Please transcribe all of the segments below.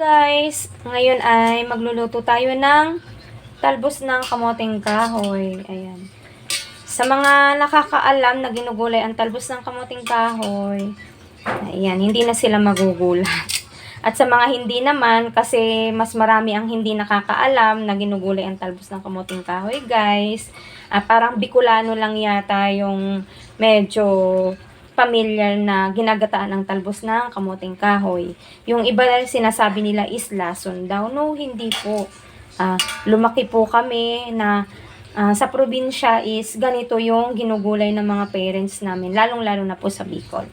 Guys, ngayon ay magluluto tayo ng talbos ng kamoting kahoy. Ayan. Sa mga nakakaalam na ginugulay ang talbos ng kamoting kahoy, ayan, hindi na sila magugulat. At sa mga hindi naman, kasi mas marami ang hindi nakakaalam na ginugulay ang talbos ng kamoting kahoy, guys. Ah, parang Bicolano lang yata yung medyo familiar na ginagataan ng talbos ng kamoting kahoy. Yung iba na sinasabi nila is lason daw. No, hindi po. Ah, lumaki po kami na ah, sa probinsya is ganito yung ginugulay ng mga parents namin, lalong-lalo na po sa Bicol.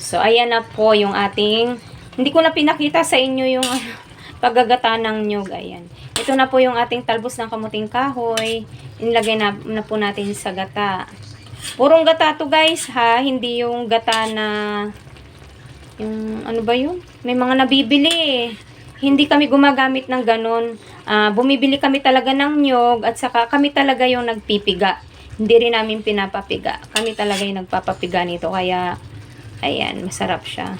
So, ayan na po yung ating, hindi ko na pinakita sa inyo yung ano, paggagata ng nyug. Ayan. Ito na po yung ating talbos ng kamuting kahoy. Inilagay na, na po natin sa gata. Purong gata to guys ha, hindi yung gata na yung ano ba yun? May mga nabibili eh. Hindi kami gumagamit ng ganun. Ah, bumibili kami talaga ng nyog at saka kami talaga yung nagpipiga. Hindi rin namin pinapapiga. Kami talaga yung nagpapapiga nito kaya ayan, masarap siya.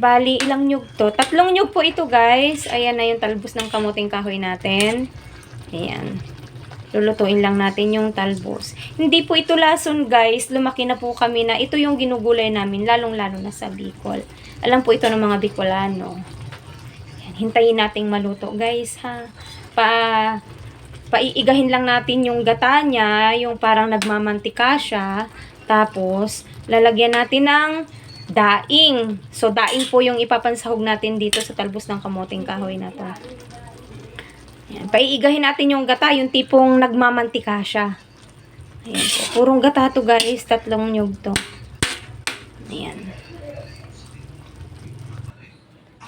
Bali, ilang nyug to? Tatlong nyug po ito guys. Ayan na yung talbos ng kamuting kahoy natin. Ayan. Lulutuin lang natin yung talbos. Hindi po ito lason guys. Lumaki na po kami na ito yung ginugulay namin. Lalong-lalo na sa Bicol. Alam po ito ng mga Bicolano. Yan, hintayin nating maluto guys ha. Pa, paiigahin lang natin yung gata niya. Yung parang nagmamantika siya. Tapos, lalagyan natin ng daing. So, daing po yung ipapansahog natin dito sa talbos ng kamoting kahoy na to. Ayan. Paiigahin natin yung gata, yung tipong nagmamantika siya. Ayan. Purong gata to guys. Tatlong nyug to. Ayan.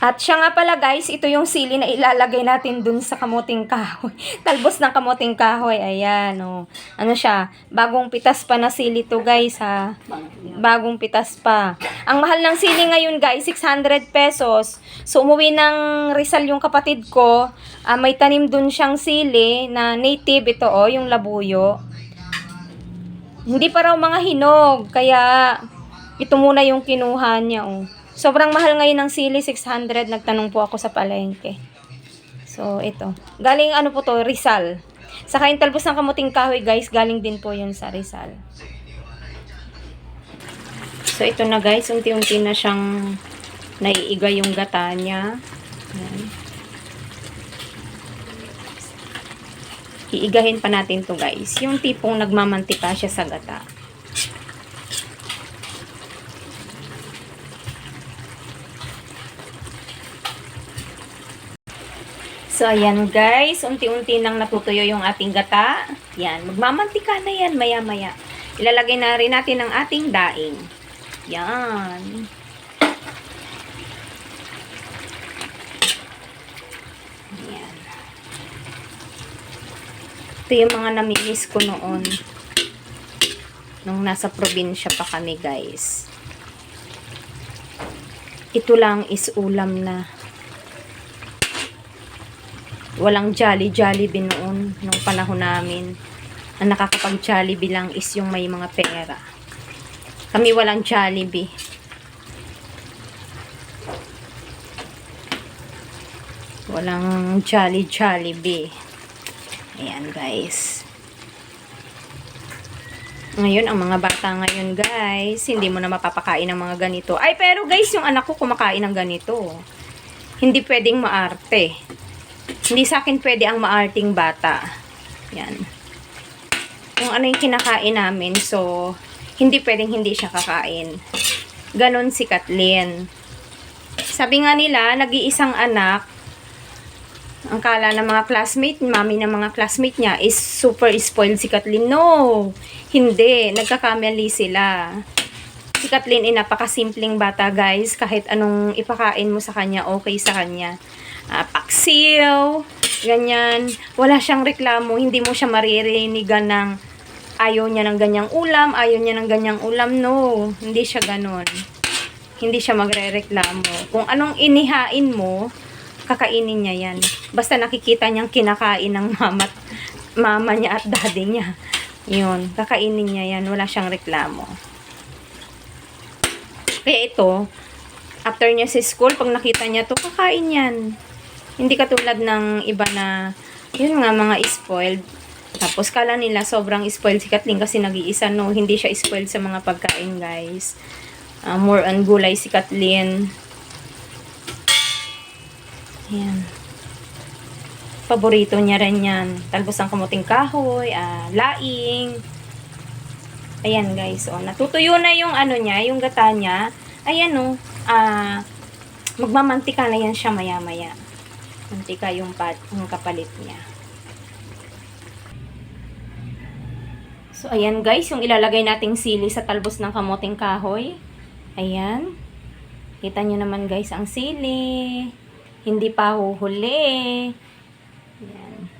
At siya nga pala guys, ito yung sili na ilalagay natin dun sa kamuting kahoy. Talbos ng kamuting kahoy. Ayan, oh. Ano siya? Bagong pitas pa na sili to guys, ha. Bagong pitas pa. Ang mahal ng sili ngayon guys, 600 pesos. So, umuwi ng Rizal yung kapatid ko. Ah, may tanim dun siyang sili na native ito, oh, yung labuyo. Hindi pa raw mga hinog, kaya ito muna yung kinuha niya, oh. Sobrang mahal ngayon ng sili, 600. Nagtanong po ako sa palengke. So, ito. Galing ano po to, Rizal. Saka yung talbos ng kamuting kahoy, guys, galing din po yun sa Rizal. So, ito na guys, unti-unti na siyang naiiga yung gata niya. Ayan. Iigahin pa natin to guys. Yung tipong nagmamantika siya sa gata. So, ayan guys. Unti-unti nang natutuyo yung ating gata. Yan. Magmamantika na yan maya-maya. Ilalagay na rin natin ang ating daing. Yan. Yan. Ito yung mga namimiss ko noon. Nung nasa probinsya pa kami guys. Ito lang is ulam na walang jolly Jollibee noon nung panahon namin ang nakakapag Jollibee lang is yung may mga pera kami walang Jollibee walang jolly Jollibee ayan guys ngayon, ang mga bata ngayon, guys, hindi mo na mapapakain ng mga ganito. Ay, pero guys, yung anak ko kumakain ng ganito. Hindi pwedeng maarte. Hindi sa akin pwede ang maarting bata. Yan. Kung ano yung kinakain namin, so, hindi pwedeng hindi siya kakain. Ganon si Kathleen. Sabi nga nila, nag-iisang anak, ang kala ng mga classmate, mami ng mga classmate niya is super spoiled si Kathleen. No! Hindi. Nagkakamali sila. Si Kathleen ay napakasimpleng bata, guys. Kahit anong ipakain mo sa kanya, okay sa kanya ah, paksiw, ganyan. Wala siyang reklamo, hindi mo siya maririnigan ng ayaw niya ng ganyang ulam, ayaw niya ng ganyang ulam. No, hindi siya ganon. Hindi siya magre-reklamo. Kung anong inihain mo, kakainin niya yan. Basta nakikita niyang kinakain ng mama, mama niya at daddy niya. Yun, kakainin niya yan. Wala siyang reklamo. Kaya ito, after niya sa school, pag nakita niya to, kakain yan. Hindi katulad ng iba na, yun nga, mga spoiled. Tapos kala nila sobrang spoiled si Kathleen kasi nag-iisa. No, hindi siya spoiled sa mga pagkain, guys. Ah, more on gulay si Kathleen. Ayan. Paborito niya rin yan. Talbos ng kamuting kahoy, ah, laing. Ayan guys, oh, natutuyo na yung ano niya, yung gata niya. Ayan oh, ah, magmamantika na yan siya maya-maya. Mantika yung, pat, yung kapalit niya. So, ayan guys, yung ilalagay nating sili sa talbos ng kamuting kahoy. Ayan. Kita nyo naman guys ang sili. Hindi pa huhuli. Ayan.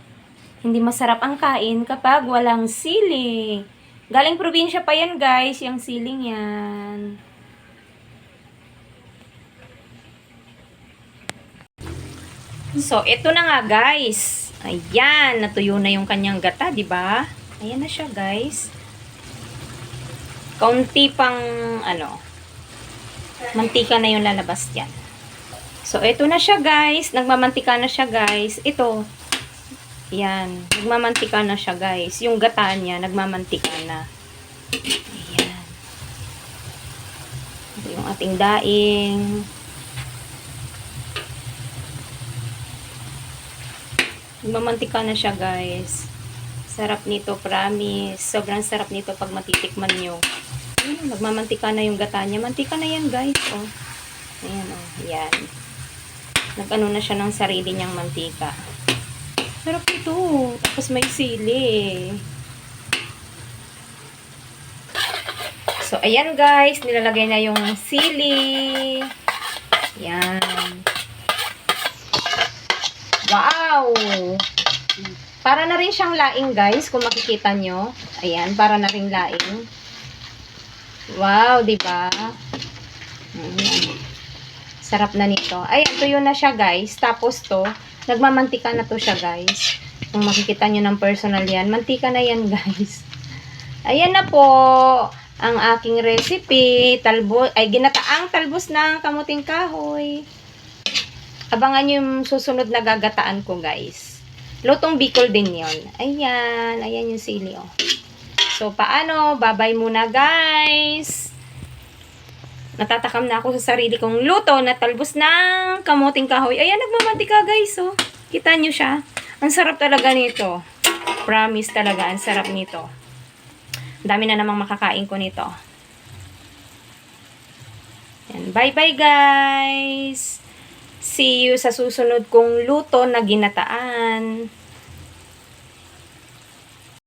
Hindi masarap ang kain kapag walang sili. Galing probinsya pa yan guys, yung siling yan. So, ito na nga guys. Ayan, natuyo na yung kanyang gata, di ba? Ayan na siya guys. Kaunti pang ano, mantika na yung lalabas diyan. So, ito na siya guys. Nagmamantika na siya guys. Ito. Yan. Nagmamantika na siya guys. Yung gata niya, nagmamantika na. Ayan. Ito yung ating daing. Nagmamantika na siya guys. Sarap nito, promise. Sobrang sarap nito pag matitikman nyo. Ayan, nagmamantika na yung gata niya. Mantika na yan guys. Oh. Ayan oh. Ayan. Nag-ano na siya ng sarili niyang mantika. Sarap ito. Tapos may sili. So, ayan guys. Nilalagay na yung sili. Ayan. Wow! Para na rin siyang laing guys. Kung makikita nyo. Ayan. Para na rin laing. Wow, di ba? Sarap na nito. Ayan, tuyo na siya guys. Tapos to, nagmamantika na to siya guys. Kung makikita nyo ng personal yan, mantika na yan guys. Ayan na po ang aking recipe. Talbo, ay, ginataang talbos ng kamuting kahoy. Abangan yung susunod na gagataan ko guys. Lutong Bicol din yon. Ayan, ayan yung sili oh. So, paano? Babay muna guys. Natatakam na ako sa sarili kong luto na talbos ng kamuting kahoy. Ayan, nagmamantika guys, oh. Kita nyo siya? Ang sarap talaga nito. Promise talaga, ang sarap nito. Dami na namang makakain ko nito. Yan. Bye-bye guys! See you sa susunod kong luto na ginataan.